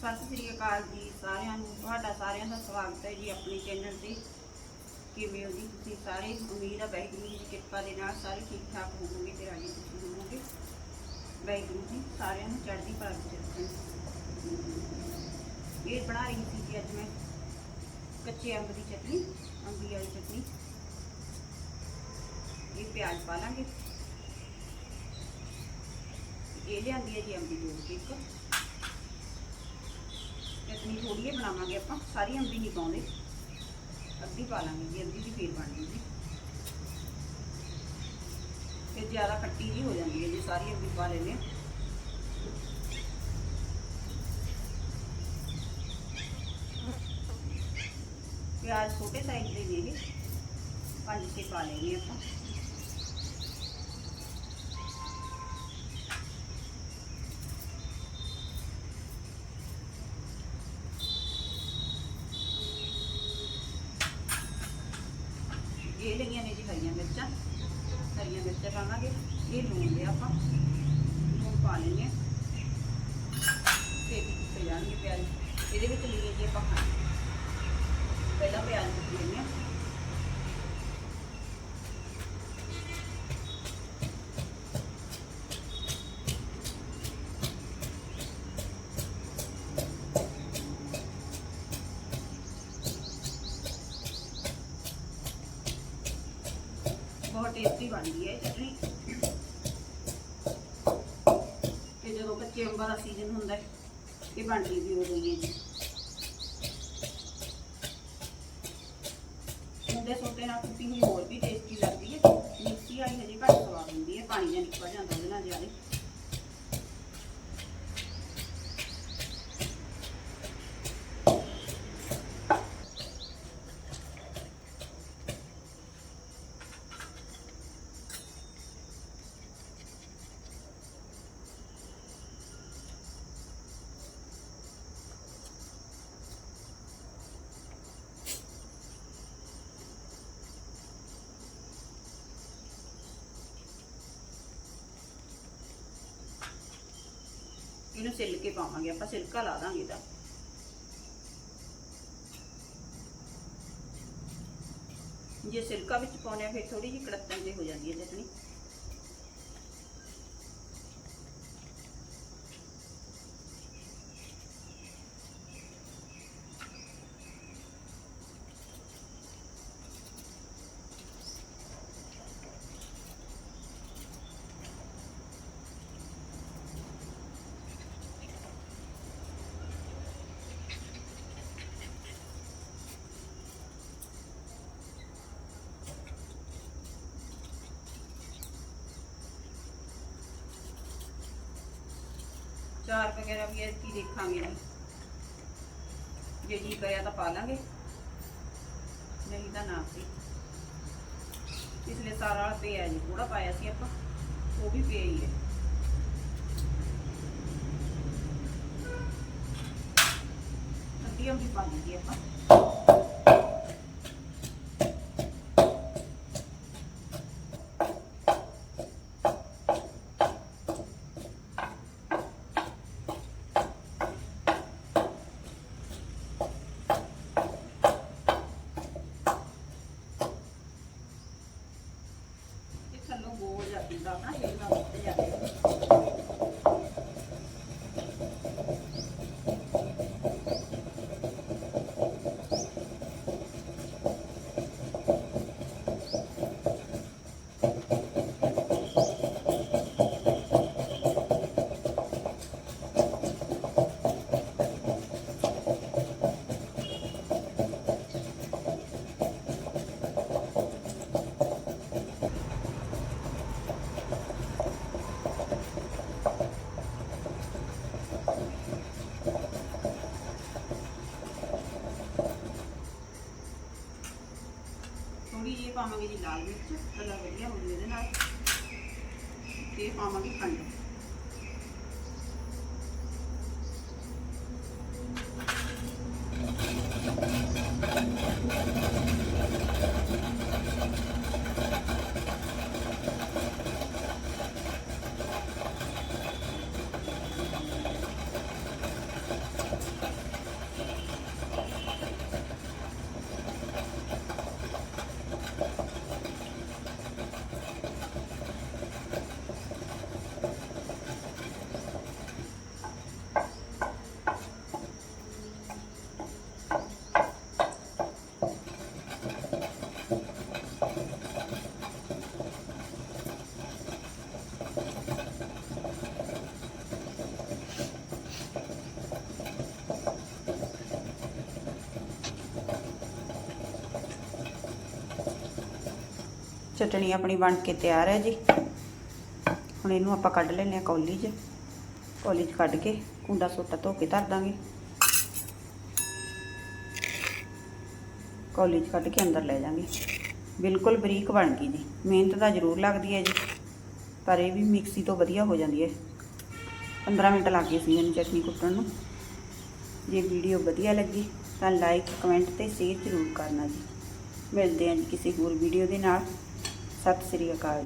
ਸਤਿ ਸ੍ਰੀ ਅਕਾਲ ਜੀ ਸਾਰਿਆਂ ਨੂੰ। ਤੁਹਾਡਾ ਸਾਰਿਆਂ ਦਾ ਸਵਾਗਤ ਹੈ ਜੀ ਆਪਣੇ ਚੈਨਲ ਤੇ। ਕਿਵੇਂ ਹੋ ਜੀ ਤੁਸੀਂ ਸਾਰੇ? ਉਮੀਦ ਹੈ ਵਾਹਿਗੁਰੂ ਜੀ ਦੀ ਕਿਰਪਾ ਦੇ ਨਾਲ ਸਾਰੇ ਠੀਕ ਠਾਕ ਹੋਵੋਗੇ ਤੇ ਰਾਜੀ ਤੁਸੀਂ ਹੋਵੋਗੇ। ਵਾਹਿਗੁਰੂ ਜੀ ਸਾਰਿਆਂ ਨੂੰ ਚੜ੍ਹਦੀ ਕਲਾ ਵਿੱਚ ਰੱਖਣ। ਇਹ ਬਣਾ ਰਹੀ ਸੀ ਜੀ ਅੱਜ ਮੈਂ ਕੱਚੇ ਅੰਬ ਦੀ ਚਟਨੀ, ਅੰਬੀ ਵਾਲੀ ਚਟਨੀ। ਇਹ ਪਿਆਜ਼ ਪਾ ਲਾਂਗੇ ਇਹ ਲਿਆਂਦੀ ਹੈ ਜੀ ਅੰਬੀ ਦੋ ਇੱਕ। ਚਟਨੀ ਥੋੜੀ ਜਿਹੀ ਬਣਾਵਾਂਗੇ ਆਪਾਂ। ਸਾਰੀ ਅੰਬੀ ਨਹੀਂ ਪਾਉਂਦੇ। ਅੱਧੀ ਪਾ ਲਾਂਗੇ ਜੀ, ਅੱਧੀ ਦੀ ਫੇਰ ਬਣ ਜੂਗੀ। ਫਿਰ ਜ਼ਿਆਦਾ ਖੱਟੀ ਜੀ ਹੋ ਜਾਂਦੀ ਹੈ ਜੇ, ਸਾਰੀ ਅੰਬੀ ਪਾ ਲੈਂਦੇ ਹਾਂ। ਪਿਆਜ਼ ਛੋਟੇ ਸਾਈਜ਼ ਦੇ ਨੇ ਇਹ ਪੰਜ ਛੇ ਪਾ ਲੈਣੇ ਆਪਾਂ। ਮਿਰਚਾਂ ਪਾਵਾਂਗੇ। ਇਹ ਲੂਣ ਦੇ ਆਪਾਂ। ਲੂਣ ਪਾ ਲੈਂਦੇ ਹਾਂ ਤੇ ਤੇ ਜਾਣਗੇ ਪਿਆਜ਼। ਇਹਦੇ ਵਿੱਚ ਲਈਏ ਜੀ ਆਪਾਂ ਖਾਂ ਪਹਿਲਾਂ ਪਿਆਜ਼ ਕੁੱਟ ਲੈਣੇ ਹਾਂ ਬਹੁਤ ਟੇਸਟੀ ਬਣਦੀ ਹੈ ਇਹ ਚਟਨੀ। ਤੇ ਜਦੋਂ ਕੱਚੇ ਅੰਬਾਂ ਦਾ ਸੀਜ਼ਨ ਹੁੰਦਾ ਹੈ, ਇਹ ਬਣਦੀ ਵੀ ਹੋ ਹੀ ਹੈ ਜੀ। ਮੁੰਡੇ ਸੋਟੇ ਨਾਲ ਕੁੱਟੀ ਹੋਈ ਹੋਰ ਵੀ ਟੇਸਟੀ ਲੱਗਦੀ ਹੈ। ਮਿਕਸੀ ਵਾਲੀ ਹਜੇ ਘੱਟ ਸਵਾਦ ਹੁੰਦੀ ਹੈ, ਪਾਣੀ ਜਿਹਾ ਨਿਕਲ ਜਾਂਦਾ ਉਹਦੇ ਨਾਲ ਜ਼ਿਆਦਾ। ਇਹਨੂੰ ਸਿੱਲ ਕੇ ਪਾਵਾਂਗੇ, ਆਪਾਂ ਸਿਲਕਾ ਲਾ ਦਾਂਗੇ ਇਹਦਾ। ਜੇ ਸਿਲਕਾ ਵਿੱਚ ਪਾਉਂਦੇ ਆ, ਫਿਰ ਥੋੜੀ ਜਿਹੀ ਕੜੱਤਣ ਜਿਹੀ ਹੋ ਜਾਂਦੀ ਹੈ ਚਟਣੀ। ਚਾਰ ਵਗੈਰਾ ਵੀ ਐਸੀ ਦੇਖਾਂਗੇ ਜੀ। ਜੇ ਜੀ ਕਰਿਆ ਤਾਂ ਪਾ ਲਾਂਗੇ। ਨਹੀਂ ਤਾਂ ਨਾ ਸੀ ਪਿਛਲੇ ਸਾਲ ਵਾਲਾ ਪਿਆ ਜੀ ਥੋੜਾ ਪਾਇਆ ਸੀ ਆਪਾਂ, ਉਹ ਵੀ ਪਿਆ ਹੀ ਹੈ। ਅੱਧੀ ਅੰਬੀ ਪਾ ਦਿੱਤੀ ਆਪਾਂ। Yeah. ਥੋੜੀ ਜਿਹੀ ਪਾਵਾਂਗੇ ਜੀ ਲਾਲ ਮਿਰਚ ਕਲਰ ਵਧੀਆ ਹੋ ਜੂ ਇਹਦੇ ਨਾਲ ਤੇ ਪਾਵਾਂਗੇ ਖੰਡ ਚਟਣੀ ਆਪਣੀ ਬਣ ਕੇ ਤਿਆਰ ਹੈ ਜੀ। ਹੁਣ ਇਹਨੂੰ ਆਪਾਂ ਕੱਢ ਲੈਂਦੇ ਹਾਂ ਕੌਲੀ 'ਚ। ਕੌਲੀ 'ਚ ਕੱਢ ਕੇ ਕੁੰਡਾ ਸੋਟਾ ਧੋ ਕੇ ਧਰ ਦਾਂਗੇ। ਕੌਲੀ 'ਚ ਕੱਢ ਕੇ ਅੰਦਰ ਲੈ ਜਾਾਂਗੇ। ਬਿਲਕੁਲ ਬਰੀਕ ਬਣ ਗਈ ਜੀ। ਮਿਹਨਤ ਤਾਂ ਜ਼ਰੂਰ ਲੱਗਦੀ ਹੈ ਜੀ। ਪਰ ਇਹ ਵੀ ਮਿਕਸੀ ਤੋਂ ਵਧੀਆ ਹੋ ਜਾਂਦੀ ਹੈ। 15 ਮਿੰਟ ਲੱਗ ਗਏ ਸੀ ਮੈਨੂੰ ਚਟਨੀ ਕੁੱਟਣ ਨੂੰ। ਜੇ ਵੀਡੀਓ ਵਧੀਆ ਲੱਗੀ ਤਾਂ ਲਾਈਕ, ਕਮੈਂਟ ਤੇ ਸ਼ੇਅਰ ਜ਼ਰੂਰ ਕਰਨਾ ਜੀ। ਮਿਲਦੇ ਹਾਂ ਜੀ ਕਿਸੇ ਹੋਰ ਵੀਡੀਓ ਦੇ ਨਾਲ। ਸਤਿ ਸ੍ਰੀ ਅਕਾਲ